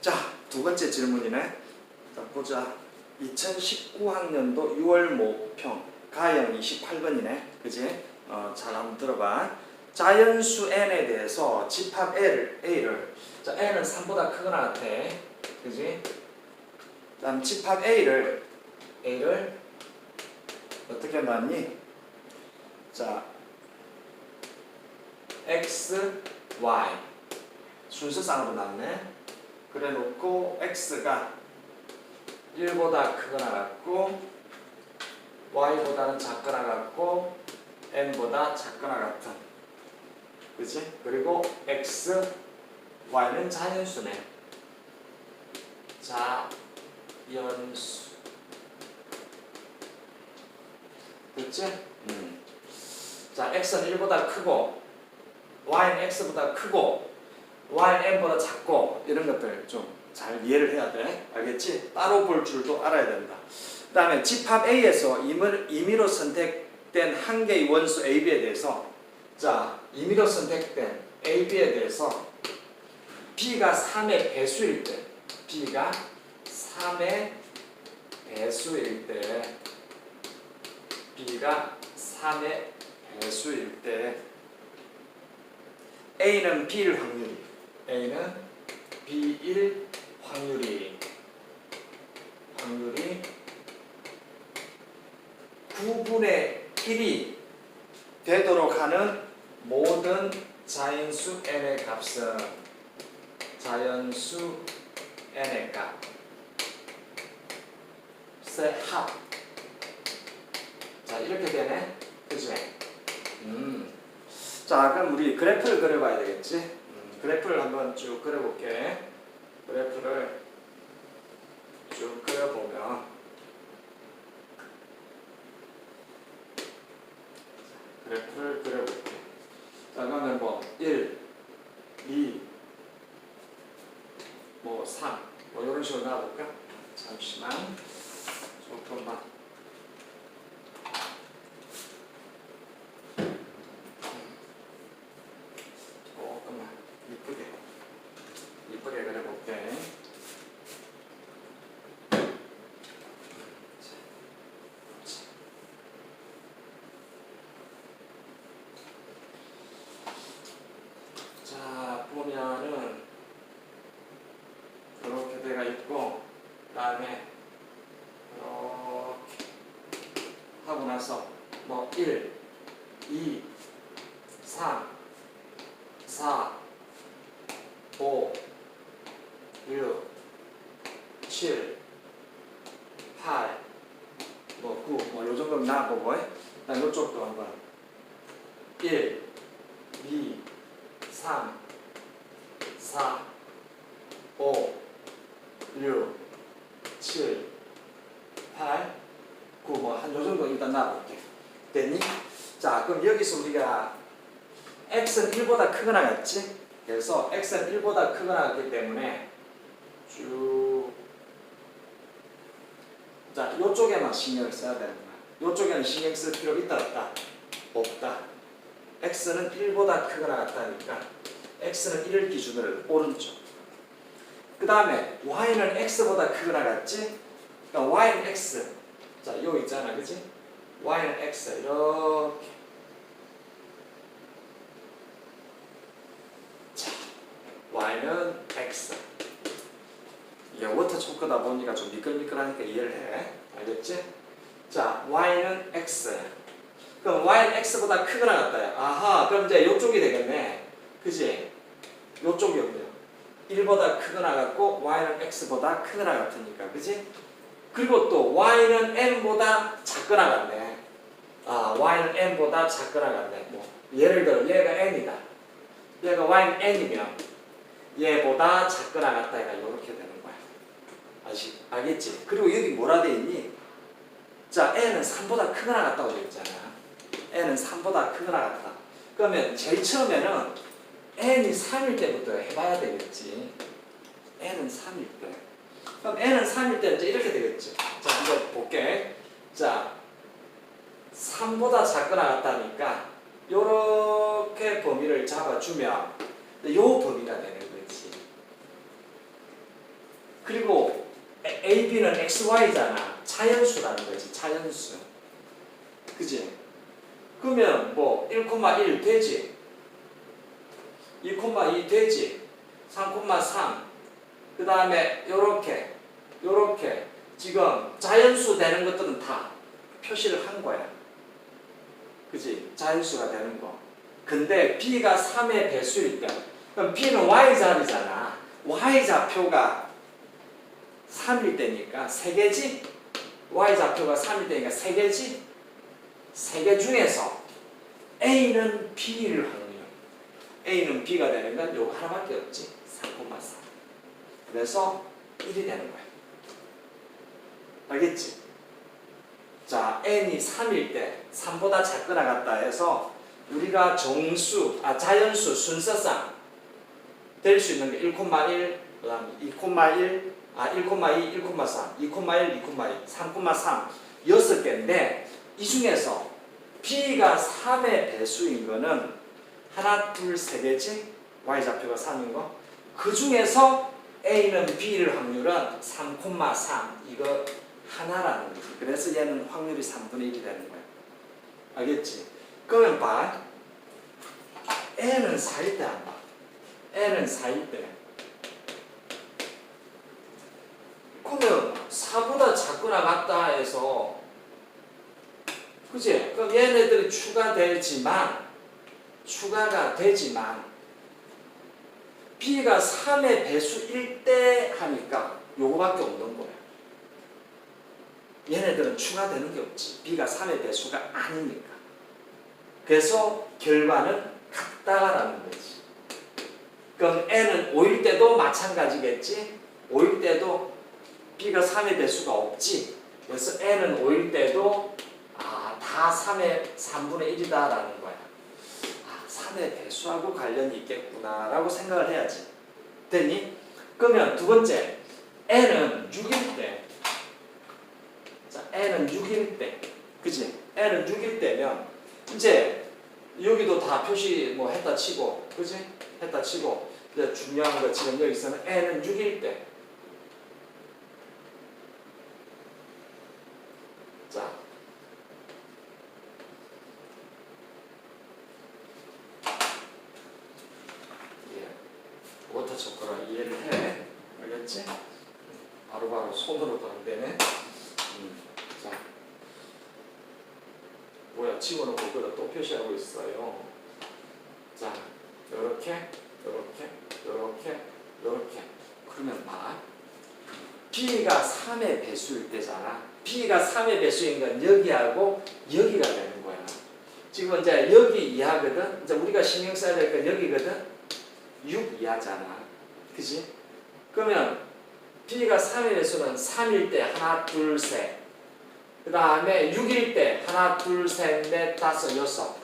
자, 두 번째 질문이네. 자, 보자. 2019학년도 6월 모평 가형 28번이네. 그지? 어, 잘 한번 들어봐. 자연수 n에 대해서 집합 L을, A를 자, n은 3보다 크거나 같아. 그지? 다음 집합 A를 A를 어떻게 놨니? 자, X, Y 순서상으로 놨네. 그래 놓고 X가 1보다 크거나 같고 Y보다는 작거나 같고 N보다 작거나 같은 그지? 그리고 X, Y는 자연수네 자연수 됐지? 음. 자 X는 1보다 크고 Y는 X보다 크고 Y는 N보다 작고 이런 것들 좀 잘 이해를 해야 돼. 알겠지? 따로 볼 줄도 알아야 된다. 그 다음에 집합 A에서 임의로 선택된 한 개의 원수 AB에 대해서 자, 임의로 선택된 AB에 대해서 B가 3의 배수일 때 B가 3의 배수일 때 B가 3의 배수일 때 A는 B일 확률이 A는 B일 확률이 확률이 9분의 1이 되도록 하는 모든 자연수 n의 값은 자연수 n의 값의 합. 자 이렇게 되네, 그지? 음. 자 그럼 우리 그래프를 그려봐야 되겠지? 음, 그래프를 한번 쭉 그려볼게. 그래프를 쭉 그려보면 그래프를 그려볼게. 자, 그러면 뭐 1, 2, 뭐 3, 뭐 이런 식으로 나와볼까? 잠시만. 조금만 이쁘게 이쁘게 그려볼게. 자 보면은 이렇게 돼가 있고 그다음에 이렇게 나서 뭐 1, 2, 3, 4, 5, 6, 7, 8, 뭐 9, 뭐 요 정도는 나보고 그다음 이쪽도 한번. 1, 2, 3, 4, 5, 6, 7, 8, 9, 뭐한 요 정도 일단 놔볼게. 됐니? 자, 그럼 여기서 우리가 x는 1보다 크거나 같지? 그래서 x는 1보다 크거나 같기 때문에 쭉 자, 요쪽에만 신경을 써야 되는 거야. 요쪽에는 신경 쓸 필요 있다 없다? 없다. x는 1보다 크거나 같다니까 x는 1을 기준으로 오른쪽 그 다음에 y는 x보다 크거나 같지? 그러니까 y는 x 자 여기 있잖아 그치? y는 x 이렇게 자 y는 x 이게 워터 초크다 보니까 좀 미끌미끌하니까 이해를 해 알겠지? 자 y는 x 그럼 y는 x보다 크거나 같다요. 아하, 그럼 이제 요쪽이 되겠네. 그지? 요쪽이요. 1보다 크거나 같고 y는 x보다 크거나 같으니까. 그지? 그리고 또 y는 n보다 작거나 같네. 아, y는 n보다 작거나 같네. 뭐 예를 들어 얘가 n이다. 얘가 y는 n이면 얘보다 작거나 같다가 이렇게 되는 거야. 아시, 알겠지? 그리고 여기 뭐라 돼 있니? 자, n은 3보다 크거나 같다고 되어 있잖아. n은 3보다 크거나 같다. 그러면 제일 처음에는 n이 3일 때부터 해봐야 되겠지. n은 3일 때. 그럼 n은 3일 때 이제 이렇게 되겠죠. 자, 이거 볼게. 자, 3보다 작거나 같다니까 요렇게 범위를 잡아주면 요 범위가 되는 거지. 그리고 A- AB는 XY잖아. 자연수라는 거지. 자연수. 그지? 그러면 뭐 1,1 되지. 2,2 되지. 3,3. 그 다음에 요렇게 요렇게 지금 자연수 되는 것들은 다 표시를 한 거야. 그지? 자연수가 되는 거. 근데 b가 3의 배수일 때 그럼 b는 y자리잖아. y좌표가 3일 때니까 3개지? y좌표가 3일 때니까 3개지? 3개 중에서 a는 b를 확률. a는 b가 되는 건 요거 하나밖에 없지. 3,4. 그래서 1이 되는 거야. 알겠지? 자, n이 3일 때 3보다 작거나 같다 해서 우리가 정수, 아 자연수 순서상 될 수 있는 게 1,1, 그다음에 2,1, 아 1,2, 1,3, 2,1, 2,2, 3,3 여섯 개인데 이 중에서 b가 3의 배수인 거는 하나, 둘, 세 개지? y 좌표가 3인 거. 그 중에서 a는 b를 확률은 3,3 이거 하나라는 거지. 그래서 얘는 확률이 3분의 1이 되는 거야. 알겠지? 그러면 봐. n은 4일 때 안 봐. n은 4일 때. 그러면 4보다 작거나 같다 해서 그지? 그럼 얘네들이 추가되지만 추가가 되지만 b가 3의 배수일 때 하니까 요거밖에 없는 거야. 얘네들은 추가되는 게 없지. b가 3의 배수가 아니니까. 그래서 결과는 같다라는 거지. 그럼 n은 5일 때도 마찬가지겠지. 5일 때도 b가 3의 배수가 없지. 그래서 n은 5일 때도 아, 다 3의 3분의 1이다라는 거야. 아, 3의 배수하고 관련이 있겠구나라고 생각을 해야지. 됐니? 그러면 두 번째, n은 6일 때. 자, n은 6일 때. 그지? n은 6일 때면 이제 여기도 다 표시 뭐 했다 치고, 그지? 했다 치고. 이제 중요한 거 지금 여기서는 n은 6일 때. 자. 예. 초코라 이해를 해. 알겠지? 바로 바로 손으로도 안 되네. 음. 자. 뭐야, 집어넣고 그걸 또 표시하고 있어요. 자, 요렇게, 요렇게, 요렇게, 요렇게. 그러면 봐. B가 3의 배수일 때잖아. B가 3의 배수인 건 여기하고 여기가 되는 거야. 지금 이제 여기 이하거든. 이제 우리가 신경 써야 될 건 여기거든. 6 이하잖아. 그지? 그러면 B가 3의 배수는 3일 때 하나, 둘, 셋. 그 다음에 6일 때 하나, 둘, 셋, 넷, 다섯, 여섯.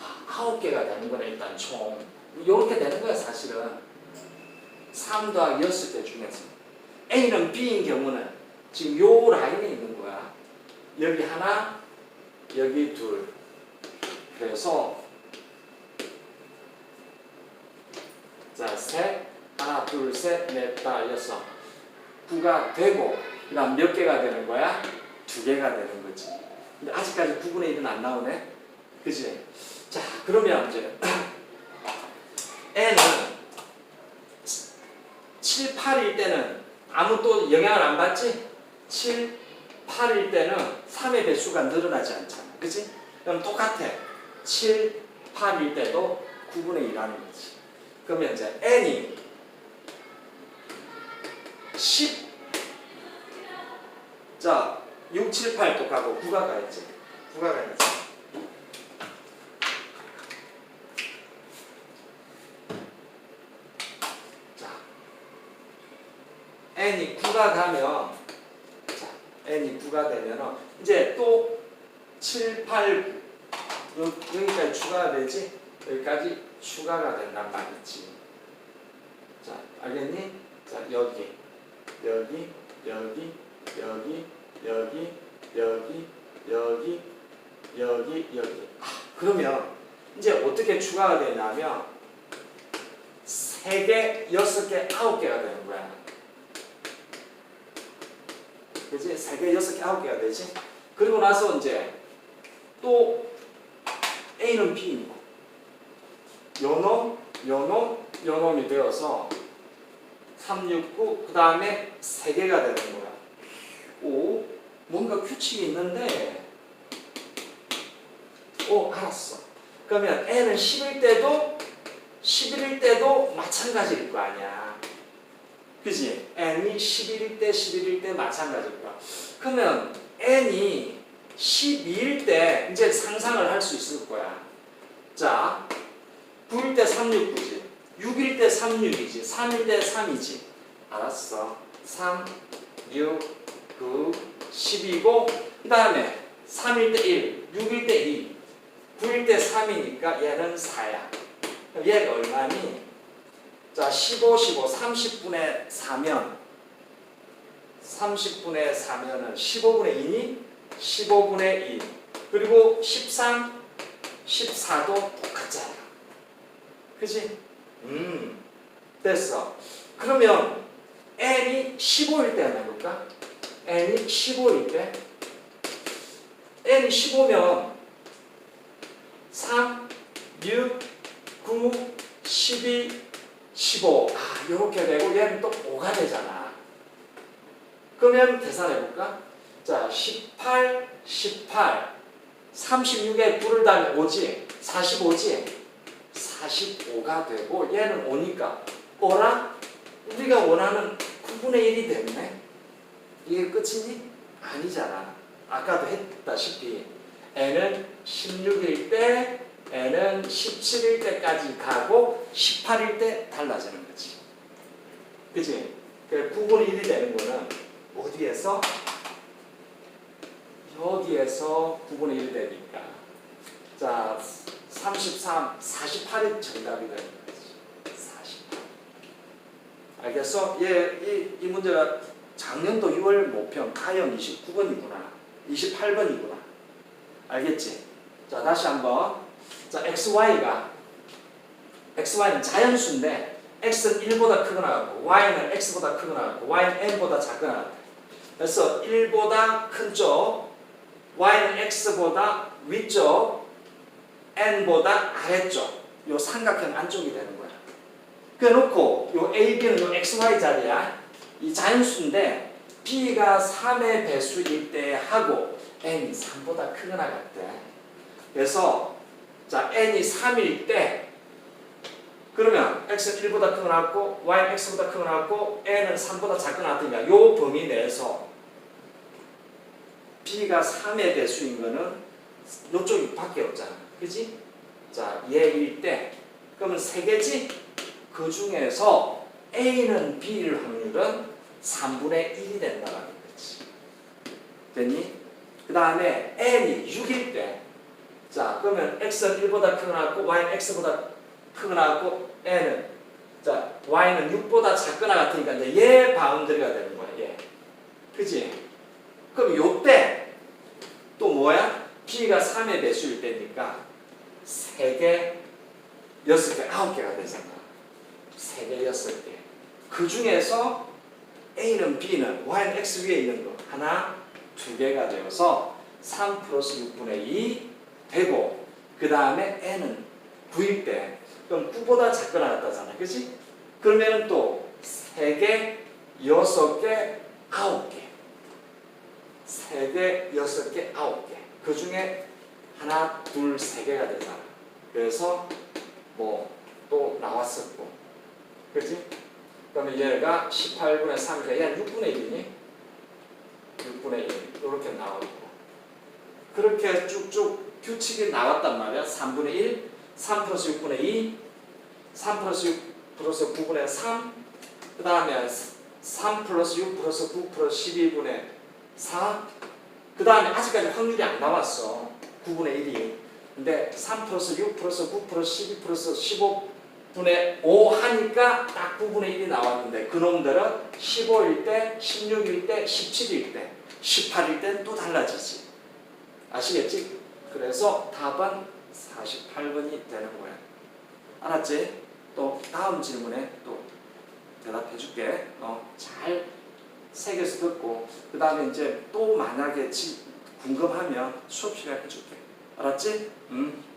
아, 아홉 개가 되는 거네, 일단 총. 이렇게 되는 거야, 사실은. 3 더하기 6개 중에서. A는 B인 경우는 지금 요 라인에 있는 거야. 여기 하나, 여기 둘. 그래서 자, 셋, 하나, 둘, 셋, 넷, 다, 여섯. 9가 되고 그 다음 몇 개가 되는 거야? 두 개가 되는 거지. 근데 아직까지 9분의 1은 안 나오네. 그지? 자, 그러면 이제 n은 7, 8일 때는 아무 또 영향을 안 받지? 7, 8일 때는 3의 배수가 늘어나지 않잖아. 그지? 그럼 똑같아. 7, 8일 때도 9분의 1 하는 거지. 그러면 이제 n이 10 자, 6, 7, 8도 가고 9가 가야지. 9가 가야지. 자, n이 9가 가면 자, n이 9가 되면은 이제 또 7, 8, 9 여, 여기까지 추가가 되지? 여기까지 추가가 된단 말이지. 자, 알겠니? 자, 여기, 여기, 여기, 여기, 여기, 여기, 여기, 여기, 여기. 아, 그러면 이제 어떻게 추가가 되냐면 세 개, 여섯 개, 아홉 개가 되는 거야. 그지? 세 개, 여섯 개, 아홉 개가 되지. 그리고 나서 이제 또 A는 B이고 요놈, 요놈, 요놈이 되어서 3, 6, 9, 그 다음에 세 개가 되는 거야. 오, 뭔가 규칙이 있는데, 오, 알았어. 그러면 N은 10일 때도 11일 때도 마찬가지일 거 아니야. 그지? N이 11일 때 11일 때 마찬가지일 거야. 그러면 N이 12일 때 이제 상상을 할 수 있을 거야. 자, 9일 때 3, 6, 9지. 6일 때 3, 6이지. 3일 때 3이지. 알았어. 3, 6, 9, 10이고, 그 다음에 3일 때 1, 6일 때 2, 9일 때 3이니까 얘는 4야. 그럼 얘가 얼마니? 자, 15, 15, 30분의 4면 30분의 4면은 15분의 2니? 15분의 2. 그리고 13, 14도 똑같잖아. 그지? 음, 됐어. 그러면 n이 15일 때 한번 해볼까? n이 15일 때 n이 15면 3, 6, 9, 12, 15. 아, 이렇게 되고 얘는 또 5가 되잖아. 그러면 계산해볼까? 자, 18, 18. 36에 9를 달면 5지? 45지? 45가 되고 얘는 5니까 5라? 우리가 원하는 9분의 1이 됐네? 이게 끝이니? 아니잖아. 아까도 했다시피 n은 16일 때 n은 17일 때까지 가고 18일 때 달라지는 거지. 그치? 그 9분의 1이 되는 거는 어디에서? 여기에서 9분의 1이 되니까. 자, 33, 48이 정답이 되는 거지. 48. 알겠어? 얘, 이, 이 문제가 작년도 6월 모평 가형 29번이구나. 28번이구나. 알겠지? 자, 다시 한번. 자, XY가 XY는 자연수인데 X는 1보다 크거나 같고 Y는 X보다 크거나 같고 Y는 N보다 작거나 같아. 그래서 1보다 큰 쪽, Y는 X보다 위쪽, N보다 아래쪽. 요 삼각형 안쪽이 되는 거야. 그래 놓고 요 A, B는 요 XY 자리야. 이 자연수인데 B가 3의 배수일 때 하고 N이 3보다 크거나 같대. 그래서 자 N이 3일 때 그러면 X는 1보다 크거나 같고 Y는 X보다 크거나 같고 N은 3보다 작거나 같으니까 요 범위 내에서 B가 3의 배수인 거는 요쪽이 밖에 없잖아. 그지? 자 얘일 때 그러면 세 개지? 그 중에서 A는 B일 확률은 3분의 1이 된다는 거지. 됐니? 그 다음에 N이 6일 때 자, 그러면 x는 1보다 크거나 같고 y는 x보다 크거나 같고 n은 자, y는 6보다 작거나 같으니까 이제 얘 바운더리가 되는 거야. 얘. 그지? 그럼 요때 또 뭐야? b가 3의 배수일 때니까 3개, 6개, 9개가 되잖아. 3개, 6개. 그 중에서 a는 b는 y는 x 위에 있는 거 하나, 두 개가 되어서 3 플러스 6분의 2 되고 그 다음에 n은 9일 때 그럼 9보다 작거나 같다잖아 그치? 그러면 또 3개, 6개, 9개 3개, 6개, 9개 그 중에 하나, 둘, 세 개가 되잖아 그래서 뭐 또 나왔었고 그치? 그러면 얘가 18분의 3이니까 얘는 6분의 1이니? 6분의 1 이렇게 나오고 그렇게 쭉쭉 규칙이 나왔단 말이야. 3분의 1, 3 플러스 6분의 2, 3 플러스 6 플러스 9분의 3, 그 다음에 3 플러스 6 플러스 9 플러스 12분의 4, 그 다음에 아직까지 확률이 안 나왔어. 9분의 1이. 근데 3 플러스 6 플러스 9 플러스 12 플러스 15분의 5 하니까 딱 9분의 1이 나왔는데 그놈들은 15일 때, 16일 때, 17일 때, 18일 때는 또 달라지지. 아시겠지? 그래서 답은 48번이 되는 거야. 알았지? 또 다음 질문에 또 대답해 줄게. 어, 잘 새겨서 듣고 그 다음에 이제 또 만약에 지, 궁금하면 수업 시간에 해줄게. 알았지? 응?